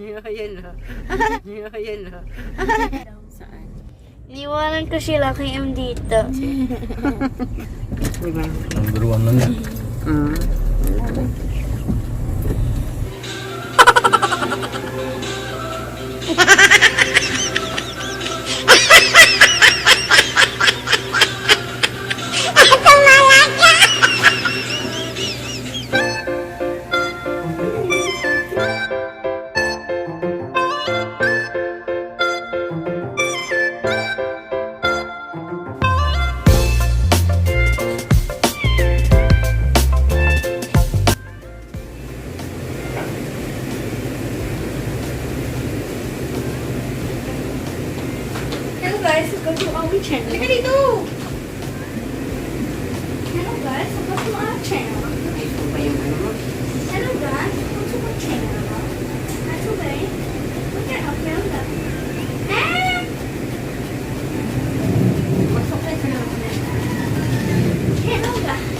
Ayan na. Ayan na. Saan? Niwanan ko sila kay M dito. Diba? Number one lang yan. Mm. Hello guys, welcome to our channel. Halika dito! Hello guys, welcome to our channel. Ito ba yung ano mo? Hello guys, welcome to our channel. At today, we can upload the... Ah! Masukay ka na. Hello guys.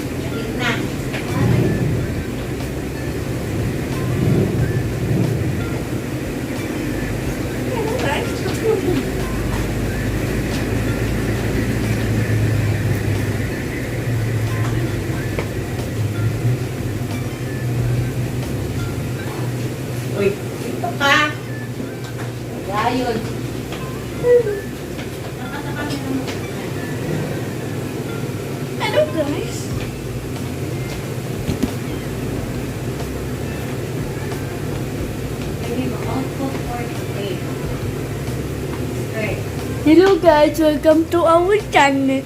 Hello guys, welcome to our channel.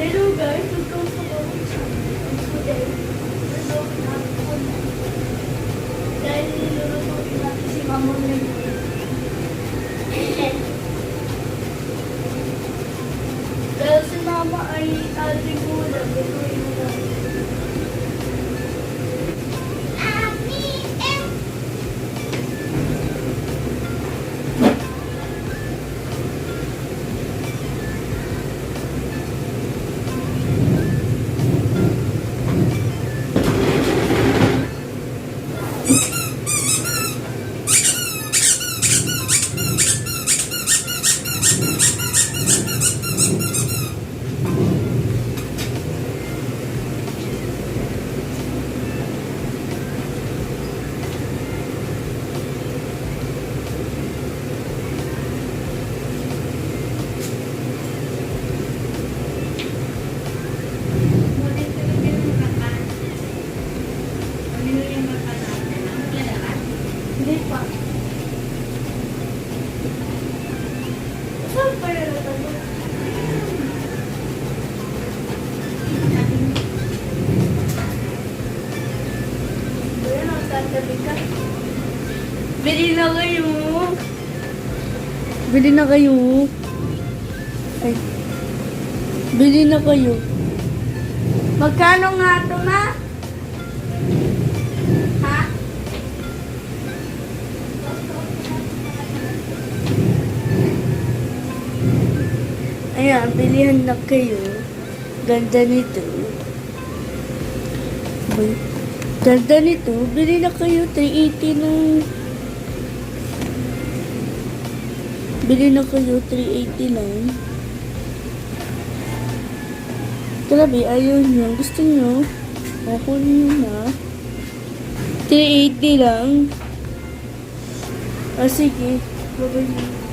Hello guys, welcome to our channel. Today, we're going to have fun. Dahil nilulutuin natin si Mama ngayon. Dahil si Mama ay ating ulam, gagawin mo lang. Hindi pa. Saan pa yun natalo? Ayan, ang tatabi ka. Bili na kayo. Bili na kayo. Ay. Bili na kayo. Magkano nga ito, ma? Ha? Ayan, bilihan na kayo. Ganda nito. Uy, Ganda nito. Bili na kayo. 380 ng... Bili na kayo. 380 lang. Grabe, ayaw nyo. Gusto nyo? Ako nyo na. 380 lang. Ah, sige. Babay nyo.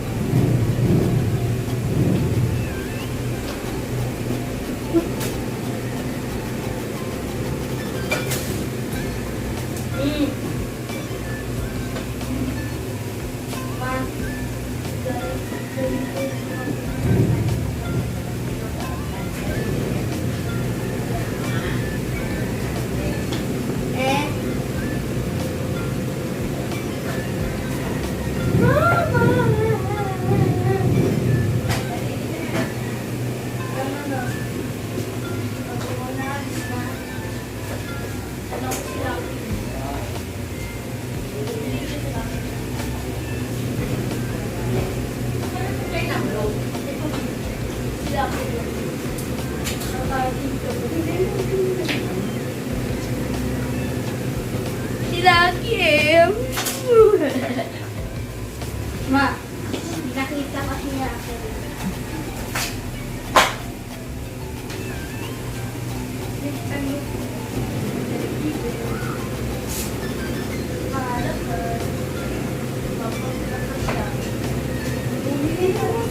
M.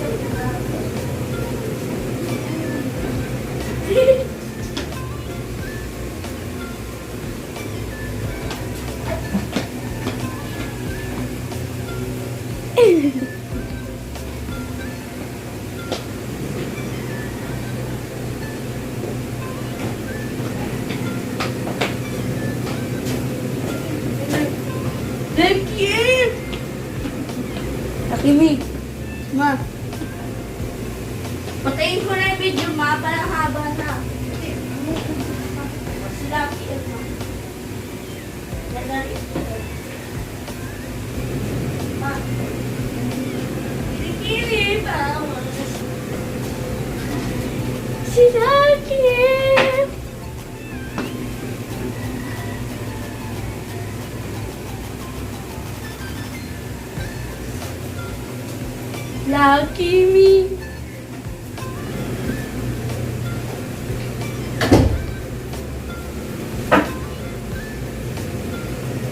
Lucky me. Ma. Patayin ko na yung video, ma. Parang haba na. Si Lucky M, ma. Dadali. Ma. Kinikilig. Tawa. Si Me.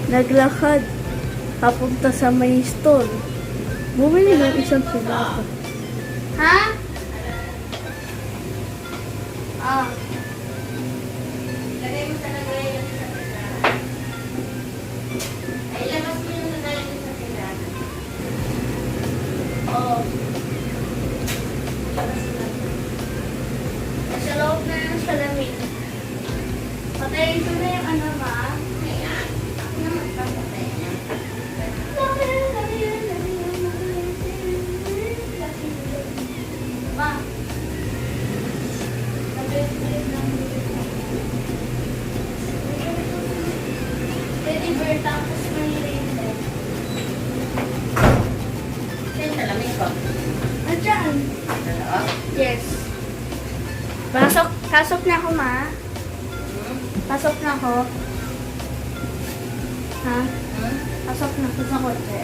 Naglakad papunta sa may store. Bumili ng isang pilato. Ha? Ah. Na yung ano bear tapos may rainbow. Saan salamin ko? Andiyan. Sa? Yes. Pasok, pasok na ako ma. Pasok na ako. Ha? Pasok na ako sa kotse.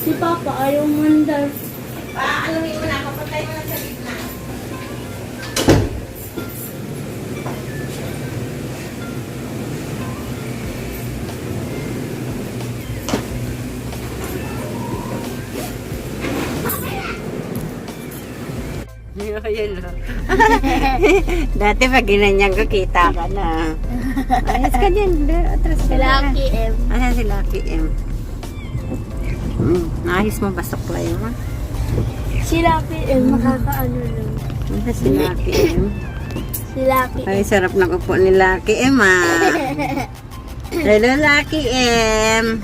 Si Papa ayaw mandar. Paalamin mo na. Papatay mo na sa gitna. Ayun o. Dati pag ginanyan ko, kita ka na. Ayos ka din. Atras Si Lucky M. Ayan si Lucky M. Mm, naayos mo ba suklay mo? Si Lucky M makakaano lang. Ayan si Lucky M. Si Lucky Ay, sarap ng upo ni Lucky M ah. Hello Lucky M.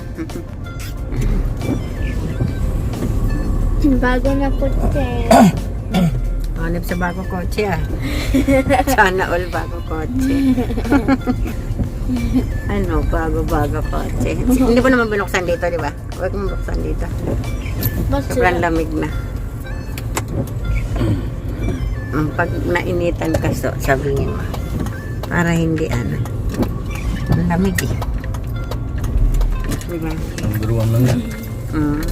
Bago na kotse. Hanip sa bago kotse ah. Sana all bago kotse. ano, bago-bago kotse. Hindi mo naman binuksan dito, di ba? Huwag mo buksan dito. Sobrang lamig na. Pag nainitan ka, so, sabihin mo. Para hindi ano. Ang lamig eh. Diba? Number one lang yan. Mm.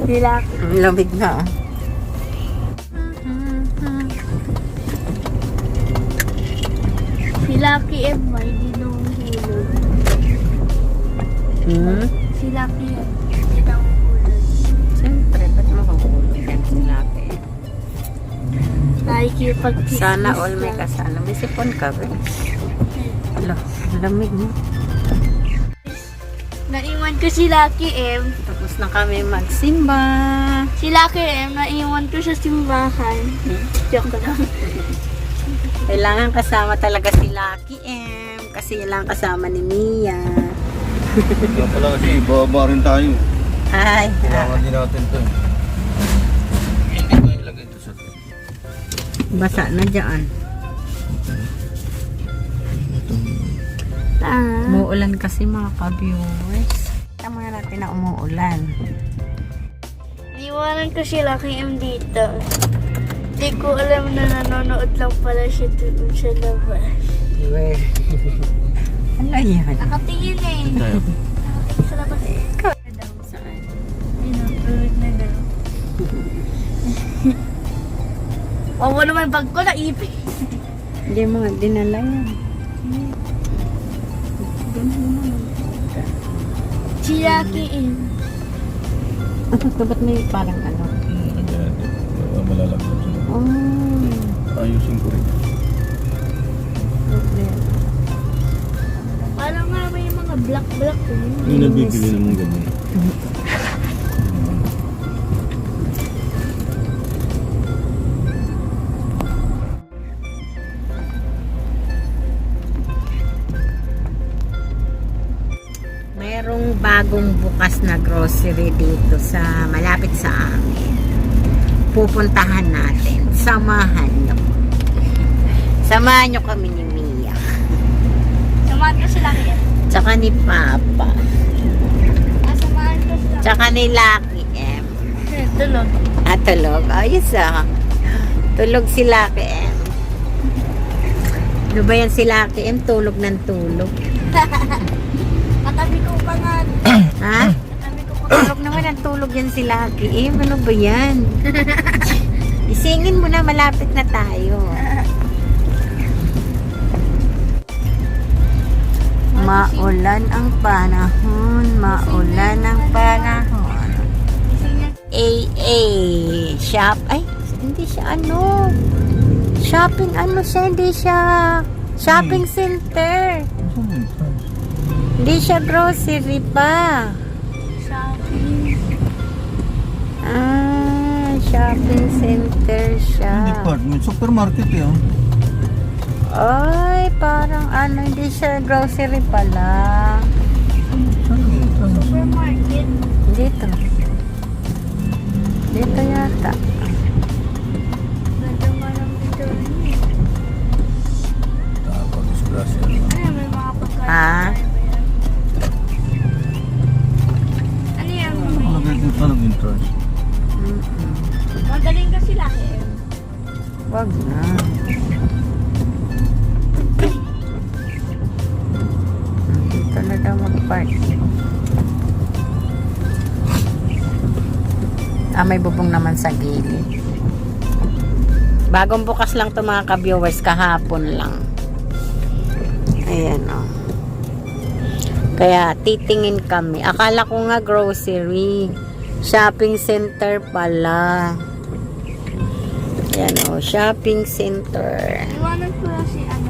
Lucky. Ang lamig na. Si Lucky M may dinuhulog. Hmm? Si Lucky M dinuhulog. Siyempre, ba't makukulog yan si Lucky? Sana all may kasala. May sipon ka ba? Ang lamig mo. Naiwan ko si Lucky M. Tapos na kami magsimba. Si Lucky M, naiwan ko sa simbahan. Joke lang. Kailangan kasama talaga si Lucky M. Kasi lang kasama ni Mia. Kaya pala kasi, bababa rin tayo. Ay, Kailangan din natin to. eh. Hindi ko ilagay ito sa... basa na dyan. Umuulan kasi mga ka-viewers. Tama natin na umuulan. Iwanan ko si Lucky M dito. Di ko alam na nanonood lang pala siya doon sa labas. Weh. ano yan? Nakatingin eh. Tayo. Nakatingin sa labas eh. Saan? Ayun, tulog na daw. Wawa naman bag ko na ipin. Hindi mo dinala yan. Lucky M. Ba't may parang ano? Ganyan. Uh, malalagyan siya. Oh. Ayusin ko rin. problema. Parang nga may mga black-black eh. Yung nabibili naman ganyan. bagong bukas na grocery dito sa malapit sa amin. Pupuntahan natin. Samahan nyo. Samahan nyo kami ni Mia. Samahan ko si Lucky M. Tsaka ni Papa. Ah, samahan ko si Lucky Tsaka ni Lucky M. M. Tulog. Ah, tulog. Ayos ah. Tulog si Lucky M. Ano ba yan si Lucky M? Tulog ng tulog. Katabi ko pa nga. Ha? Katabi ko pa Tulog naman ang tulog yan si Lucky M. Ano ba yan? Isingin mo na, malapit na tayo. Maulan ang panahon, maulan ang panahon. AA shop. Ay, hindi siya ano. Shopping ano siya, hindi siya shopping center. Hindi siya grocery pa. Shopping. Ah, shopping center siya. Department, supermarket yun. Ay, parang ano, hindi siya grocery pala. Supermarket. Dito. Dito yata. Ah, may bubong naman sa gilid. Bagong bukas lang to mga ka-viewers kahapon lang. Ayan o. Kaya titingin kami. Akala ko nga grocery. Shopping center pala. Ayan o, shopping center. Iwanan ko si ano.